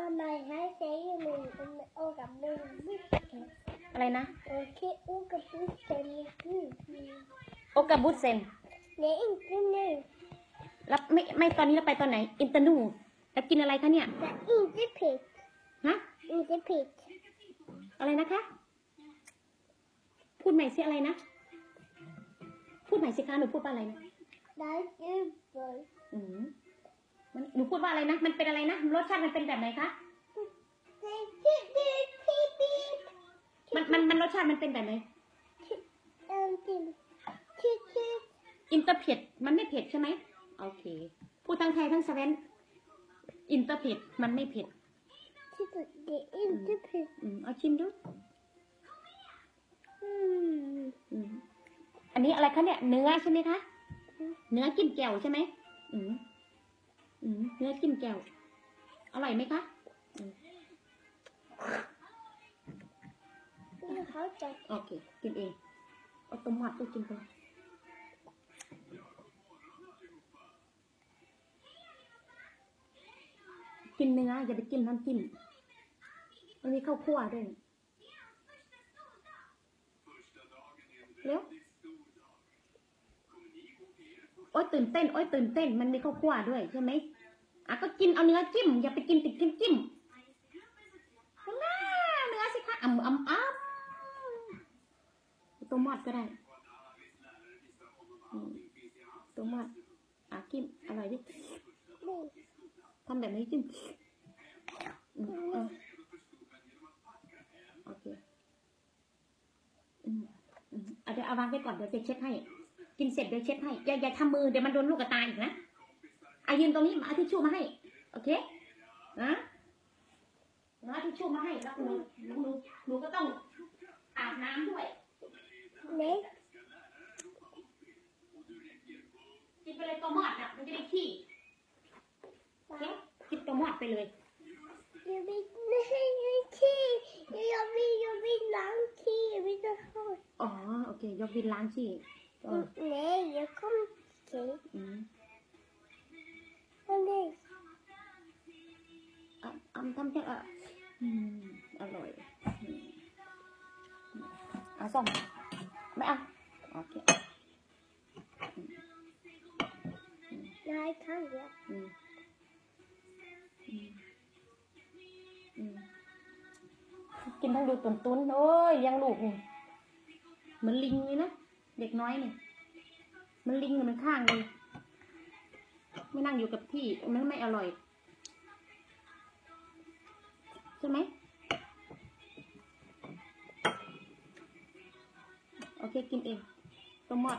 มาใหม่ให้เซ็งหนึ่งโอกับหนึ่งไม่เก็บอะไรนะ โอเคโอกับหนึ่งเซ็งหนึ่งโอกาบุสเซนเนี่ยอีกนิดหนึ่งแล้วไม่ไม่ตอนนี้เราไปตอนไหน อินเตอร์นูแล้วกินอะไรคะเนี่ยแต่อีกจะผิดฮะอีกจะผิดอะไรนะคะ พูดใหม่สิอะไรนะ พูดใหม่สิคะหนูพูดว่าอะไรนะได้จืดเลยอืม มันหนูพูดว่าอะไรนะ มันเป็นอะไรนะ รสชาติมันเป็นแบบไหนคะ มันมันมันรสชาติมันเป็นแบบไหนเอ็มจืดจืดจืดอินเตอร์เผ็ด มันไม่เผ็ดใช่ไหมโอเค พูดทั้งไทยทั้งสเวนอินเตอร์เผ็ด มันไม่เผ็ดจืดเดี๋ยวอีกจะผิดอืมเอาชิมดูอืมอันนี้อะไรคะเนี่ย เนื้อใช่ไหมคะ เนื้อจิ้มแจ่วใช่ไหมอืม เนื้อจิ้มแจ่วอร่อยไหมคะนี่เขาจะโอเค กินเองเอาต้มหมัดก็กินไปกินเนื้ออย่าไปกินน้ำจิ้มมันมีข้าวคั่วด้วยนี่เร็วโอ๊ยตื่นเต้นโอ๊ยตื่นเต้น มันมีข้าวคั่วด้วยใช่ไหมอะก็กินเอาเนื้อจิ้ม อย่าไปกินติดจิ้มจิ้มเนื้อสิคะอ่ำอ่ำอ่ำตัวมอดก็ได้ตัวมอดอะกินอร่อยดิทำแบบนี้จิ้มโอเค อืมอืมเอาเดี๋ยวเอาวางไว้ก่อนเดี๋ยวจะเช็ดให้ กินเสร็จเดี๋ยวเช็ดให้ อย่าอย่าทำมือเดี๋ยวมันโดนลูกกระตายอีกนะอายืนตรงนี้มาเอาทิชชู่มาให้ โอเคนะเอาทิชชู่มาให้แล้วหนูหนูหนูหนูก็ต้องอาบน้ำด้วยนี่กินไปเลยตัวมอดอะมันจะได้ขี้โอเคกินตัวมอดไปเลยยูบีไม่ใช่ยูขี้ยูบียูบีล้างขี้ยูบีจะเข้าอ๋อโอเคยกวินล้างขี้ เออเนี่ยยูเข้าขี้อืมอันนี้อะอะทำแค่อะอืมอร่อยอืมเอะส้มไม่ เดียวอืมอืมอืมกินทั้งดูตุนตุนๆโอ้ยเลี้ยังลูกนี่เหมือนลิงเลยนะเด็กน้อยนี่ มันลิงเลยมันข้างเลย ไม่นั่งอยู่กับที่ มันไม่อร่อย ใช่ไหม โอเค กินเองตัวมอด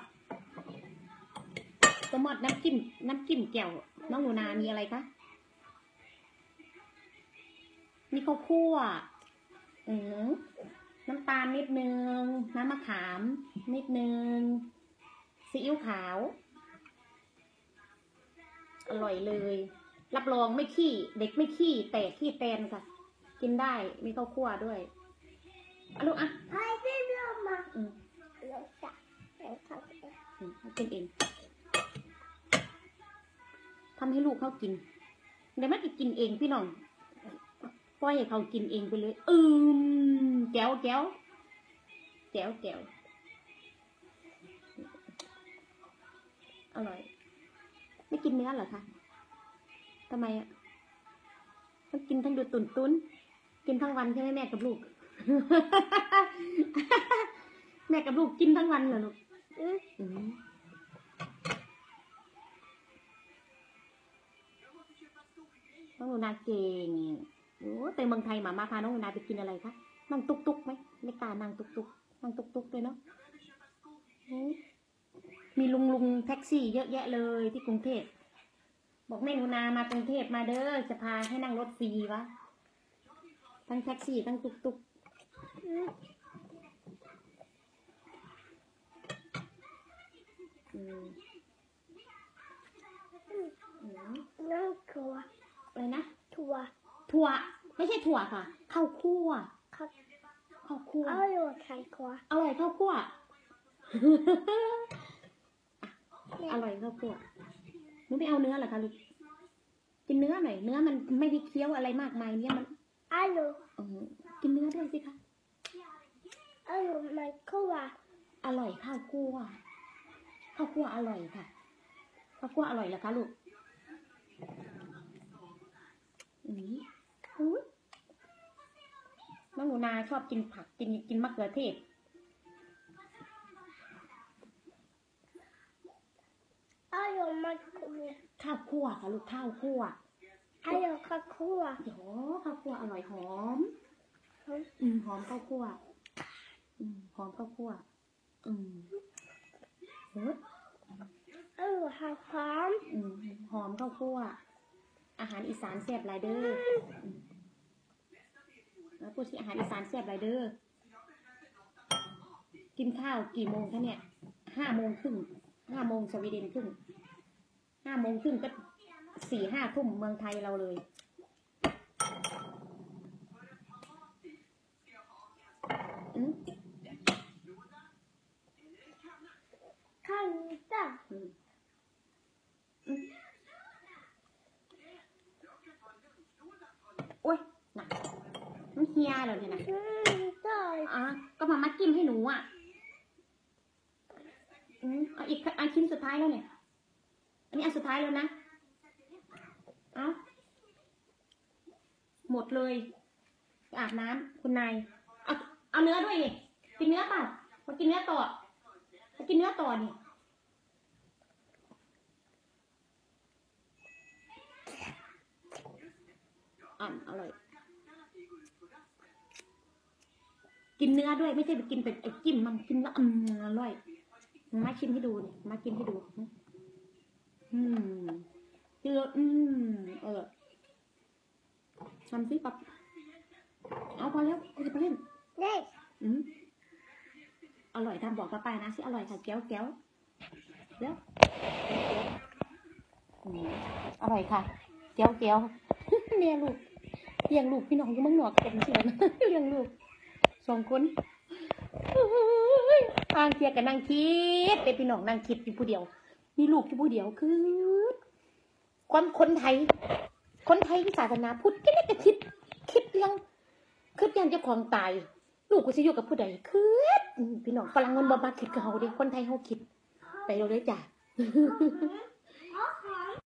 ตัวมอดน้ำจิ้ม น้ำจิ้มแจ่วน้องหนูนา มีอะไรคะมีข้าวคั่วอืม น้ำตาลนิดนึง น้ำมะขามนิดนึง ซีอิ๊วขาว อร่อยเลย รับรองไม่ขี้ เด็กไม่ขี้ แต่ขี้แตนค่ะ กินได้มีข้าวคั่วด้วยอะลูกอะใครเป็นลมมาอืมลมจับแล้วข้างเดียวอืมให้กินเองทำให้ลูกเขากินเดี๋ยวมันจะกินเองพี่น้องปล่อยให้เขากินเองไปเลย อืม แก้วแก้วแก้วแก้วอร่อย ไม่กินเนื้อเหรอคะทำไมอะต้องกินทั้งดูตุนตุนกินทั้งวันใช่ไหมแม่กับลูก แม่กับลูกกินทั้งวันเหรอลูกน้องหนูนาเก่งโอ้ไปเมืองไทยหมามาพาน้องหนูนาไปกินอะไรคะ นั่งตุกตุกไหมไม่กล้านั่งตุกตุกนั่งตุกตุกเลยเนาะอืมมีลุงลุงแท็กซี่เยอะแยะเลยที่กรุงเทพบอกแม่หนูนามากรุงเทพมาเด้อจะพาให้นั่งรถฟรีวะทั้งแท็กซี่ทั้งตุกตุกอืมอืมอืมน้องถั่วอะไรนะถั่วถั่วไม่ใช่ถั่วค่ะข้าวคั่วครับ ข้าวคั่วเอาอยู่ไข่ถั่วอร่อยข้าวคั่วอร่อยข้าวคั่วหนูไม่เอาเนื้อเหรอคะลูกกินเนื้อหน่อยเนื้อมันไม่ได้เคี้ยวอะไรมากมายเนี่ยมันอาลูเออกินเนื้อด้วยสิคะอาลูไม่คั่วอร่อยข้าวคั่วข้าวคั่วอร่อยค่ะข้าวคั่วอร่อยเหรอคะลูกอืมอุ๊ย น้องหนูนาชอบกินผักกินกินมะเขือเทศอาลูไม่คั่วข้าวคั่วค่ะลูกข้าวคั่วอาลูข้าวคั่วเดี๋ยวข้าวคั่วอร่อยหอมอืมหอมข้าวคั่วอืมหอมข้าวคั่วอืมเฮ้ยอาลูหอมหอมอืมหอมข้าวคั่วอาหารอีสานแซ่บหลายเด้ออืม แล้วพูดที่อาหารอีสานแซ่บไรเด้อกินข้าวกี่โมงคะเนี่ยห้าโมงครึ่งห้าโมงสวีเดนครึ่งห้าโมงครึ่งก็สี่ห้าทุ่มเมืองไทยเราเลย อืม ข้าวนี้จ้ะ อืมอืมโอ้ยหนักมันเฮียเหรอเนี่ยนะอืมจ้ะอะก็มามัดจิ้มให้หนูอะอืมเอาอีกอันชิ้นสุดท้ายแล้วเนี่ย อันนี้อันสุดท้ายแล้วนะ เอาหมดเลยไปอาบน้ำคุณนาย เอาเอาเนื้อด้วยนี่กินเนื้อเปล่ามากินเนื้อต่อมากินเนื้อต่อนี่อะอร่อย กินเนื้อด้วยไม่ใช่ไปกินเป็นไอ้จิ้มมันกินแล้วอืมอร่อยมาชิมให้ดูดิมากินให้ดู อืมเจออืมเออทำซิปับเอาพอแล้วกูจะไปเล่นเด็กอืมอร่อยทำบอกป้าป้านะสิอร่อยค่ะแก้วแก้วแล้วอืมอร่อยค่ะแก้วแก้วเนี่ยลูกเลี้ยงลูกพี่น้องอยู่เมืองนอกเป็นเชื่อนะเลี้ยงลูก สองคนเฮ้ยอ่างเทียกับนางคิดเป็นพี่น้องนางคิดอยู่ผู้เดียว มีลูกอยู่ผู้เดียวคือ ความคนไทย คนไทยศาสนาพุทธก็ไม่กระคิด คิดเรื่องคิดยังเจ้าของตาย ลูกกูจะอยู่กับผู้ใดคิดอืมพี่น้องฝรั่งมันบ่มาคิดกับเฮาดิคนไทยเฮาคิด ไปเราเลยจ้ะ